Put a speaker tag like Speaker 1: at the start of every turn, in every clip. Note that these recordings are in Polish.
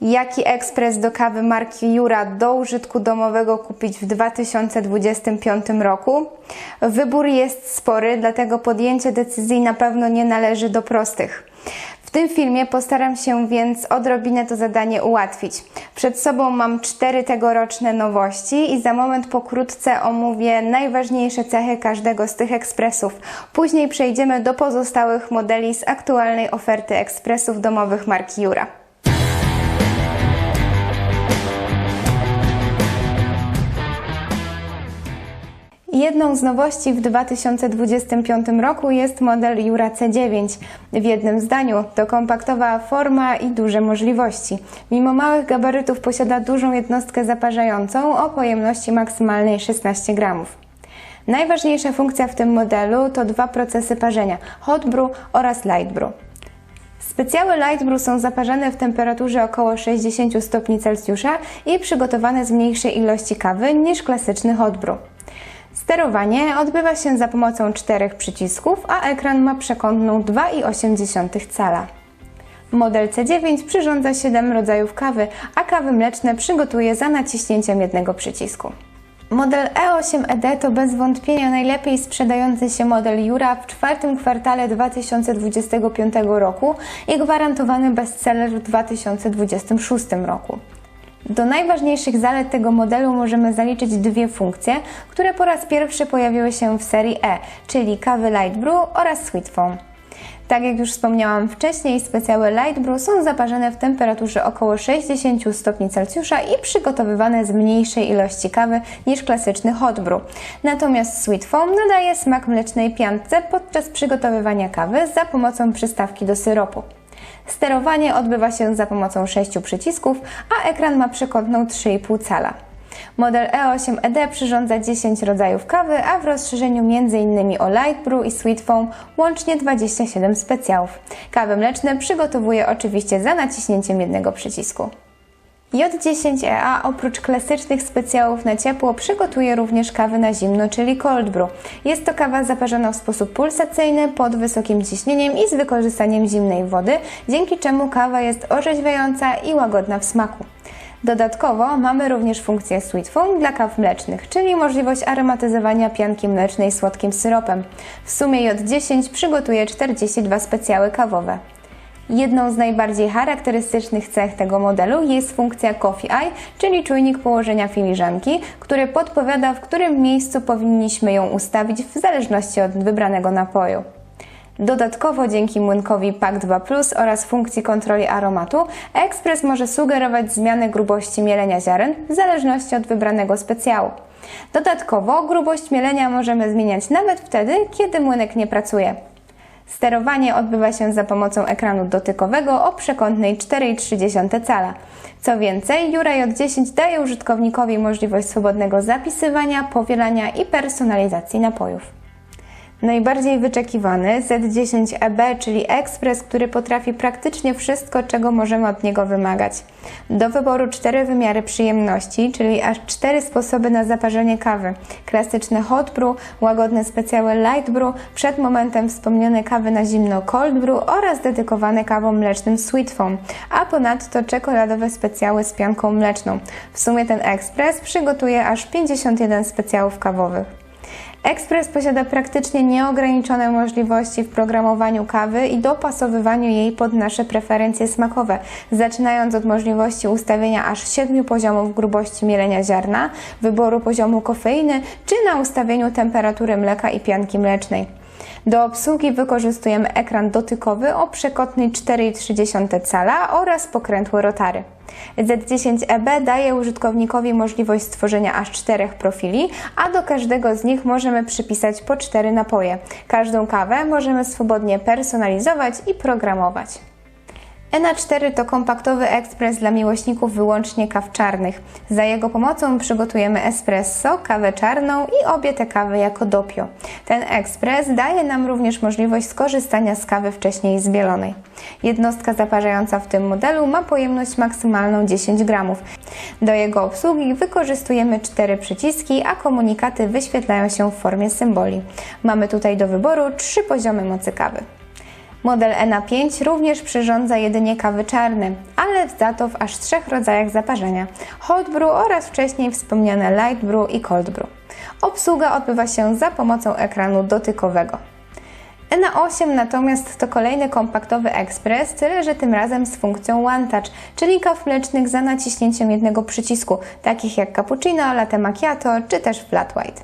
Speaker 1: Jaki ekspres do kawy marki Jura do użytku domowego kupić w 2025 roku? Wybór jest spory, dlatego podjęcie decyzji na pewno nie należy do prostych. W tym filmie postaram się więc odrobinę to zadanie ułatwić. Przed sobą mam cztery tegoroczne nowości i za moment pokrótce omówię najważniejsze cechy każdego z tych ekspresów. Później przejdziemy do pozostałych modeli z aktualnej oferty ekspresów domowych marki Jura. Jedną z nowości w 2025 roku jest model Jura C9. W jednym zdaniu to kompaktowa forma i duże możliwości. Mimo małych gabarytów posiada dużą jednostkę zaparzającą o pojemności maksymalnej 16 gramów. Najważniejsza funkcja w tym modelu to dwa procesy parzenia hot brew oraz light brew. Specjały light brew są zaparzane w temperaturze około 60 stopni Celsjusza i przygotowane z mniejszej ilości kawy niż klasyczny hot brew. Sterowanie odbywa się za pomocą czterech przycisków, a ekran ma przekątną 2,8 cala. Model C9 przyrządza 7 rodzajów kawy, a kawy mleczne przygotuje za naciśnięciem jednego przycisku. Model E8ED to bez wątpienia najlepiej sprzedający się model Jura w czwartym kwartale 2025 roku i gwarantowany bestseller w 2026 roku. Do najważniejszych zalet tego modelu możemy zaliczyć dwie funkcje, które po raz pierwszy pojawiły się w serii E, czyli kawy Light Brew oraz Sweet Foam. Tak jak już wspomniałam wcześniej, specjały Light Brew są zaparzone w temperaturze około 60 stopni Celsjusza i przygotowywane z mniejszej ilości kawy niż klasyczny hot brew. Natomiast Sweet Foam nadaje smak mlecznej piance podczas przygotowywania kawy za pomocą przystawki do syropu. Sterowanie odbywa się za pomocą sześciu przycisków, a ekran ma przekątną 3,5 cala. Model E8ED przyrządza 10 rodzajów kawy, a w rozszerzeniu m.in. o Light Brew i Sweet Foam łącznie 27 specjałów. Kawy mleczne przygotowuje oczywiście za naciśnięciem jednego przycisku. J10EA oprócz klasycznych specjałów na ciepło przygotuje również kawy na zimno, czyli cold brew. Jest to kawa zaparzona w sposób pulsacyjny, pod wysokim ciśnieniem i z wykorzystaniem zimnej wody, dzięki czemu kawa jest orzeźwiająca i łagodna w smaku. Dodatkowo mamy również funkcję Sweet Foam dla kaw mlecznych, czyli możliwość aromatyzowania pianki mlecznej słodkim syropem. W sumie J10 przygotuje 42 specjały kawowe. Jedną z najbardziej charakterystycznych cech tego modelu jest funkcja Coffee Eye, czyli czujnik położenia filiżanki, który podpowiada, w którym miejscu powinniśmy ją ustawić w zależności od wybranego napoju. Dodatkowo dzięki młynkowi PAK 2 Plus oraz funkcji kontroli aromatu, ekspres może sugerować zmianę grubości mielenia ziaren w zależności od wybranego specjału. Dodatkowo grubość mielenia możemy zmieniać nawet wtedy, kiedy młynek nie pracuje. Sterowanie odbywa się za pomocą ekranu dotykowego o przekątnej 4,3 cala. Co więcej, Jura J10 daje użytkownikowi możliwość swobodnego zapisywania, powielania i personalizacji napojów. Najbardziej wyczekiwany Z10EB, czyli ekspres, który potrafi praktycznie wszystko, czego możemy od niego wymagać. Do wyboru cztery wymiary przyjemności, czyli aż cztery sposoby na zaparzenie kawy. Klasyczne hot brew, łagodne specjały light brew, przed momentem wspomniane kawy na zimno cold brew oraz dedykowane kawom mlecznym sweet foam, a ponadto czekoladowe specjały z pianką mleczną. W sumie ten ekspres przygotuje aż 51 specjałów kawowych. Express posiada praktycznie nieograniczone możliwości w programowaniu kawy i dopasowywaniu jej pod nasze preferencje smakowe, zaczynając od możliwości ustawienia aż 7 poziomów grubości mielenia ziarna, wyboru poziomu kofeiny czy na ustawieniu temperatury mleka i pianki mlecznej. Do obsługi wykorzystujemy ekran dotykowy o przekątnej 4,3 cala oraz pokrętłe rotary. Z10EB daje użytkownikowi możliwość stworzenia aż czterech profili, a do każdego z nich możemy przypisać po cztery napoje. Każdą kawę możemy swobodnie personalizować i programować. ENA4 to kompaktowy ekspres dla miłośników wyłącznie kaw czarnych. Za jego pomocą przygotujemy espresso, kawę czarną i obie te kawy jako dopio. Ten ekspres daje nam również możliwość skorzystania z kawy wcześniej zbielonej. Jednostka zaparzająca w tym modelu ma pojemność maksymalną 10 gramów. Do jego obsługi wykorzystujemy cztery przyciski, a komunikaty wyświetlają się w formie symboli. Mamy tutaj do wyboru trzy poziomy mocy kawy. Model ENA5 również przyrządza jedynie kawy czarne, ale za to w aż trzech rodzajach zaparzenia: hot brew oraz wcześniej wspomniane light brew i cold brew. Obsługa odbywa się za pomocą ekranu dotykowego. ENA8 natomiast to kolejny kompaktowy ekspres, tyle że tym razem z funkcją One Touch, czyli kaw mlecznych za naciśnięciem jednego przycisku, takich jak cappuccino, latte macchiato czy też flat white.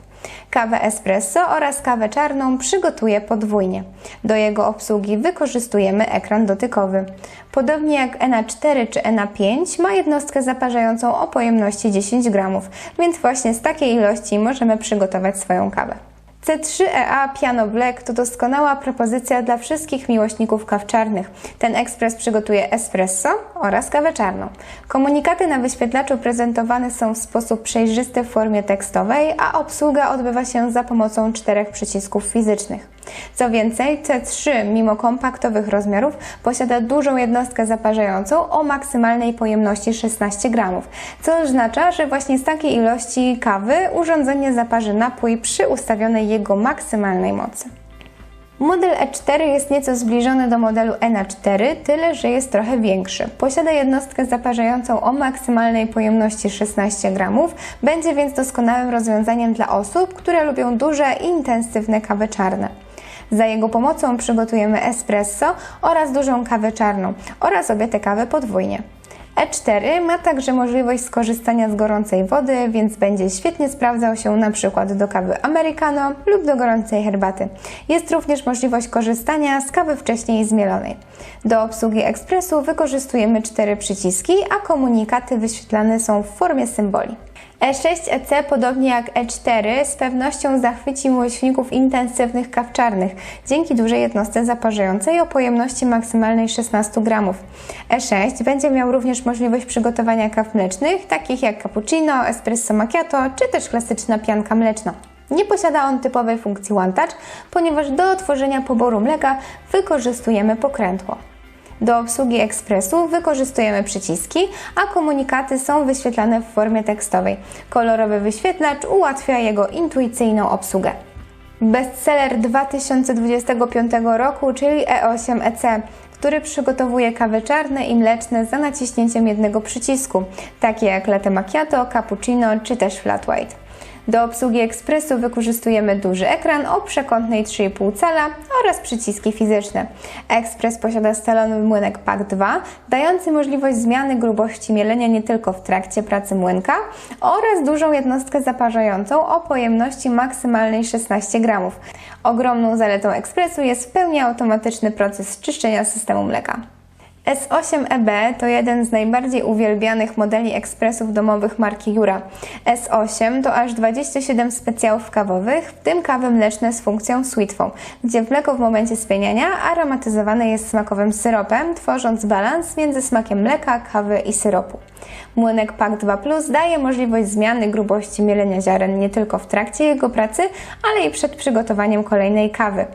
Speaker 1: Kawę espresso oraz kawę czarną przygotuje podwójnie. Do jego obsługi wykorzystujemy ekran dotykowy. Podobnie jak ENA4 czy ENA5 ma jednostkę zaparzającą o pojemności 10 gramów, więc właśnie z takiej ilości możemy przygotować swoją kawę. C3EA Piano Black to doskonała propozycja dla wszystkich miłośników kaw czarnych. Ten ekspres przygotuje espresso oraz kawę czarną. Komunikaty na wyświetlaczu prezentowane są w sposób przejrzysty w formie tekstowej, a obsługa odbywa się za pomocą czterech przycisków fizycznych. Co więcej, C3, mimo kompaktowych rozmiarów, posiada dużą jednostkę zaparzającą o maksymalnej pojemności 16 gramów, co oznacza, że właśnie z takiej ilości kawy urządzenie zaparzy napój przy ustawionej jego maksymalnej mocy. Model E4 jest nieco zbliżony do modelu ENA4, tyle że jest trochę większy. Posiada jednostkę zaparzającą o maksymalnej pojemności 16 gramów, będzie więc doskonałym rozwiązaniem dla osób, które lubią duże i intensywne kawy czarne. Za jego pomocą przygotujemy espresso oraz dużą kawę czarną oraz obie te kawy podwójnie. E4 ma także możliwość skorzystania z gorącej wody, więc będzie świetnie sprawdzał się na przykład do kawy americano lub do gorącej herbaty. Jest również możliwość korzystania z kawy wcześniej zmielonej. Do obsługi ekspresu wykorzystujemy cztery przyciski, a komunikaty wyświetlane są w formie symboli. E6EC, podobnie jak E4, z pewnością zachwyci miłośników intensywnych kaw czarnych dzięki dużej jednostce zaparzającej o pojemności maksymalnej 16 gramów. E6 będzie miał również możliwość przygotowania kaw mlecznych, takich jak cappuccino, espresso macchiato czy też klasyczna pianka mleczna. Nie posiada on typowej funkcji One Touch, ponieważ do otworzenia poboru mleka wykorzystujemy pokrętło. Do obsługi ekspresu wykorzystujemy przyciski, a komunikaty są wyświetlane w formie tekstowej. Kolorowy wyświetlacz ułatwia jego intuicyjną obsługę. Bestseller 2025 roku, czyli E8EC, który przygotowuje kawy czarne i mleczne za naciśnięciem jednego przycisku, takie jak latte macchiato, cappuccino czy też flat white. Do obsługi ekspresu wykorzystujemy duży ekran o przekątnej 3,5 cala oraz przyciski fizyczne. Ekspres posiada stalowy młynek PAK 2, dający możliwość zmiany grubości mielenia nie tylko w trakcie pracy młynka oraz dużą jednostkę zaparzającą o pojemności maksymalnej 16 gramów. Ogromną zaletą ekspresu jest w pełni automatyczny proces czyszczenia systemu mleka. S8EB to jeden z najbardziej uwielbianych modeli ekspresów domowych marki Jura. S8 to aż 27 specjałów kawowych, w tym kawy mleczne z funkcją sweetfą, gdzie mleko w momencie spieniania aromatyzowane jest smakowym syropem, tworząc balans między smakiem mleka, kawy i syropu. Młynek PAK 2 Plus daje możliwość zmiany grubości mielenia ziaren nie tylko w trakcie jego pracy, ale i przed przygotowaniem kolejnej kawy.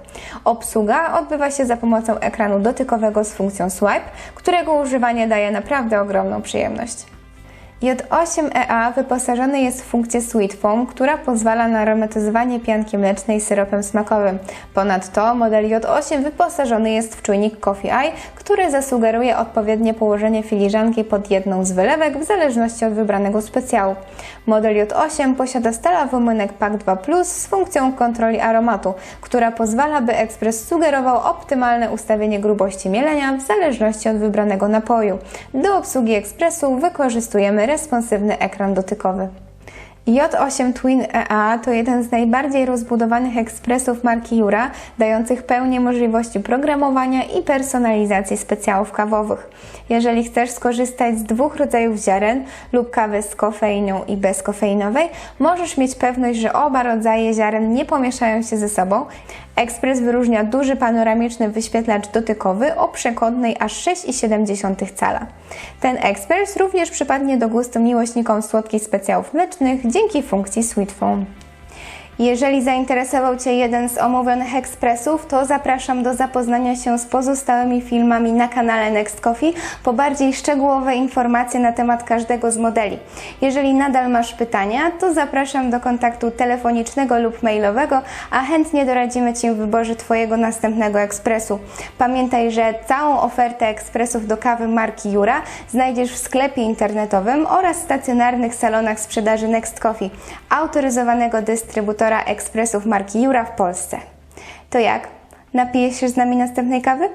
Speaker 1: Obsługa odbywa się za pomocą ekranu dotykowego z funkcją swipe, którego używanie daje naprawdę ogromną przyjemność. J8EA wyposażony jest w funkcję Sweet Foam, która pozwala na aromatyzowanie pianki mlecznej syropem smakowym. Ponadto model J8 wyposażony jest w czujnik Coffee Eye, który zasugeruje odpowiednie położenie filiżanki pod jedną z wylewek w zależności od wybranego specjału. Model J8 posiada stalowy młynek PAK 2 Plus z funkcją kontroli aromatu, która pozwala, by ekspres sugerował optymalne ustawienie grubości mielenia w zależności od wybranego napoju. Do obsługi ekspresu wykorzystujemy responsywny ekran dotykowy. J8 Twin EA to jeden z najbardziej rozbudowanych ekspresów marki Jura, dających pełnię możliwości programowania i personalizacji specjałów kawowych. Jeżeli chcesz skorzystać z dwóch rodzajów ziaren lub kawy z kofeiną i bezkofeinowej, możesz mieć pewność, że oba rodzaje ziaren nie pomieszają się ze sobą. Ekspres wyróżnia duży panoramiczny wyświetlacz dotykowy o przekątnej aż 6,7 cala. Ten ekspres również przypadnie do gustu miłośnikom słodkich specjałów mlecznych dzięki funkcji Sweet. Jeżeli zainteresował Cię jeden z omówionych ekspresów, to zapraszam do zapoznania się z pozostałymi filmami na kanale Next Coffee po bardziej szczegółowe informacje na temat każdego z modeli. Jeżeli nadal masz pytania, to zapraszam do kontaktu telefonicznego lub mailowego, a chętnie doradzimy Ci w wyborze Twojego następnego ekspresu. Pamiętaj, że całą ofertę ekspresów do kawy marki Jura znajdziesz w sklepie internetowym oraz stacjonarnych salonach sprzedaży Next Coffee, autoryzowanego dystrybutora ekspresów marki Jura w Polsce. To jak? Napijesz się z nami następnej kawy?